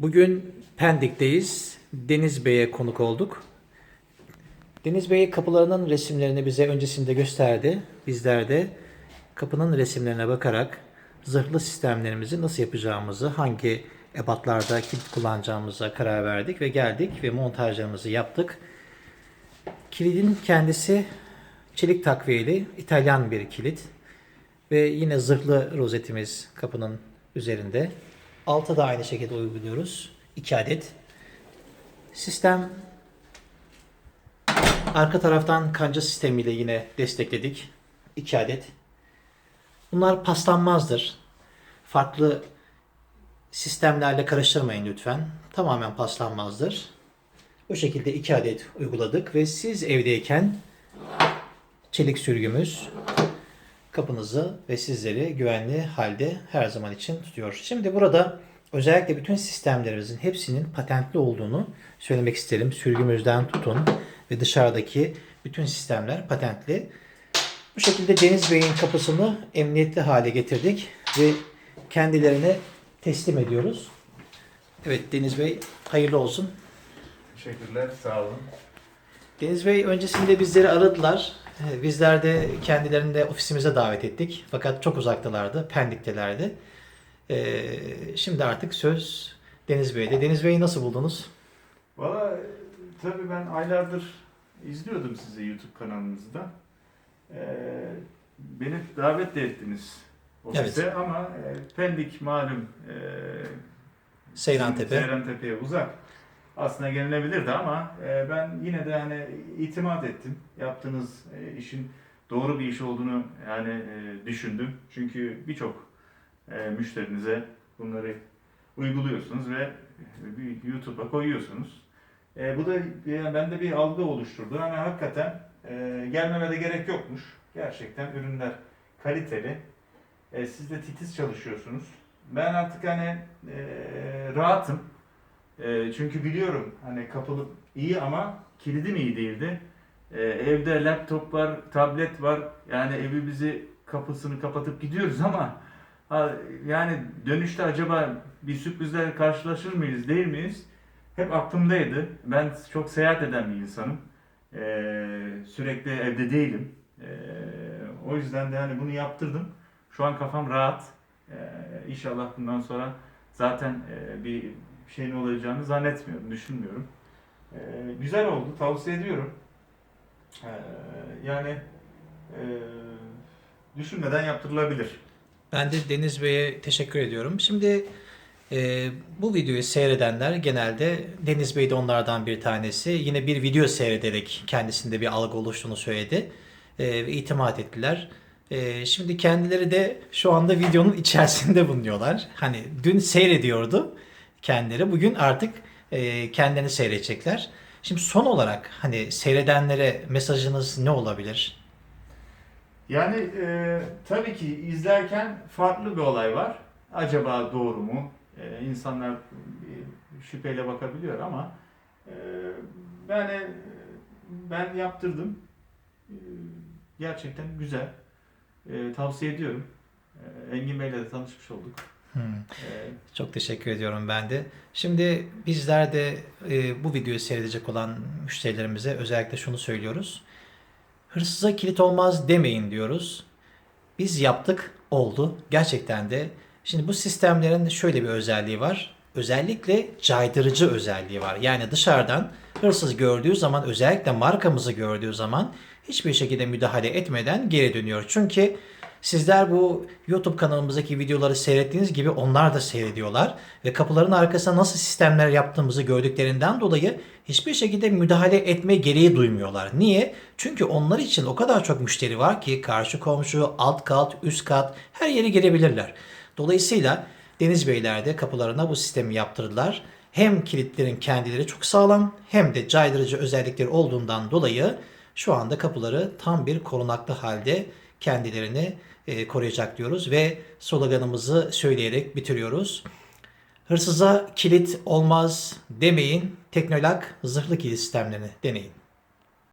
Bugün Pendik'teyiz. Deniz Bey'e konuk olduk. Deniz Bey kapılarının resimlerini bize öncesinde gösterdi. Bizler de kapının resimlerine bakarak zırhlı sistemlerimizi nasıl yapacağımızı, hangi ebatlarda kilit kullanacağımıza karar verdik ve geldik ve montajlarımızı yaptık. Kilidin kendisi çelik takviyeli İtalyan bir kilit ve yine zırhlı rozetimiz kapının üzerinde. Alta da aynı şekilde uyguluyoruz. 2 adet. Sistem arka taraftan kanca sistemiyle yine destekledik. 2 adet. Bunlar paslanmazdır. Farklı sistemlerle karıştırmayın lütfen. Tamamen paslanmazdır. Bu şekilde 2 adet uyguladık ve siz evdeyken çelik sürgümüz kapınızı ve sizleri güvenli halde her zaman için tutuyor. Şimdi burada özellikle bütün sistemlerimizin hepsinin patentli olduğunu söylemek isterim. Sürgümüzden tutun ve dışarıdaki bütün sistemler patentli. Bu şekilde Deniz Bey'in kapısını emniyetli hale getirdik ve kendilerine teslim ediyoruz. Evet Deniz Bey hayırlı olsun. Teşekkürler, sağ olun. Deniz Bey öncesinde bizleri aradılar. Ee, Bizler de kendilerini de ofisimize davet ettik. Fakat çok uzaktalardı, Pendik'telerdi. Ee, Şimdi artık söz Deniz Bey'de. Deniz Bey'i nasıl buldunuz? Valla tabii ben aylardır izliyordum sizi YouTube kanalınızda. Ee, beni davet de ettiniz ofise ama e, Pendik malum e, Seyrantepe. Seyrantepe'ye uzak. Aslında gelinebilirdi ama e, ben yine de hani itimat ettim. Yaptığınız e, işin doğru bir iş olduğunu yani e, düşündüm. Çünkü birçok e, müşterinize bunları uyguluyorsunuz ve bir YouTube'a koyuyorsunuz. E, bu da yani bende bir algı oluşturdu. Hani hakikaten e, gelmeme de gerek yokmuş. Gerçekten ürünler kaliteli. E, siz de titiz çalışıyorsunuz. Ben artık hani e, rahatım. E, çünkü biliyorum hani kapılı iyi ama kilidim iyi değildi. E, evde laptop var, tablet var. Yani evimizi kapısını kapatıp gidiyoruz ama ha, yani dönüşte acaba bir sürprizlerle karşılaşır mıyız, değil miyiz? Hep aklımdaydı. Ben çok seyahat eden bir insanım. E, sürekli evde değilim. E, o yüzden de hani bunu yaptırdım. Şu an kafam rahat. E, inşallah bundan sonra zaten e, bir şeyin olacağını zannetmiyorum, düşünmüyorum. E, güzel oldu, tavsiye ediyorum. E, yani e, düşünmeden yaptırılabilir. Ben de Deniz Bey'e teşekkür ediyorum. Şimdi e, bu videoyu seyredenler genelde Deniz Bey de onlardan bir tanesi. Yine bir video seyrederek kendisinde bir algı oluştuğunu söyledi. E, ve itimat ettiler. E, şimdi kendileri de şu anda videonun içerisinde bulunuyorlar. Hani dün seyrediyordu kendileri. Bugün artık e, kendilerini seyredecekler. Şimdi son olarak hani seyredenlere mesajınız ne olabilir? Yani e, tabii ki izlerken farklı bir olay var. Acaba doğru mu? E, insanlar bir şüpheyle bakabiliyor ama e, yani ben yaptırdım. E, gerçekten güzel. E, tavsiye ediyorum. E, Engin Bey'le de tanışmış olduk. Hmm. E, Çok teşekkür ediyorum ben de. Şimdi bizler de e, bu videoyu seyredecek olan müşterilerimize özellikle şunu söylüyoruz. Hırsıza kilit olmaz demeyin diyoruz. Biz yaptık, oldu. Gerçekten de. Şimdi bu sistemlerin şöyle bir özelliği var. Özellikle caydırıcı özelliği var. Yani dışarıdan hırsız gördüğü zaman özellikle markamızı gördüğü zaman hiçbir şekilde müdahale etmeden geri dönüyor. Çünkü Sizler bu YouTube kanalımızdaki videoları seyrettiğiniz gibi onlar da seyrediyorlar ve kapıların arkasına nasıl sistemler yaptığımızı gördüklerinden dolayı hiçbir şekilde müdahale etme gereği duymuyorlar. Niye? Çünkü onlar için o kadar çok müşteri var ki karşı komşu, alt kat, üst kat her yere girebilirler. Dolayısıyla Deniz Beyler de kapılarına bu sistemi yaptırdılar. Hem kilitlerin kendileri çok sağlam hem de caydırıcı özellikleri olduğundan dolayı şu anda kapıları tam bir korunaklı halde kendilerini e, koruyacak diyoruz ve sloganımızı söyleyerek bitiriyoruz. Hırsıza kilit olmaz demeyin, teknolak zırhlı kilit sistemlerini deneyin.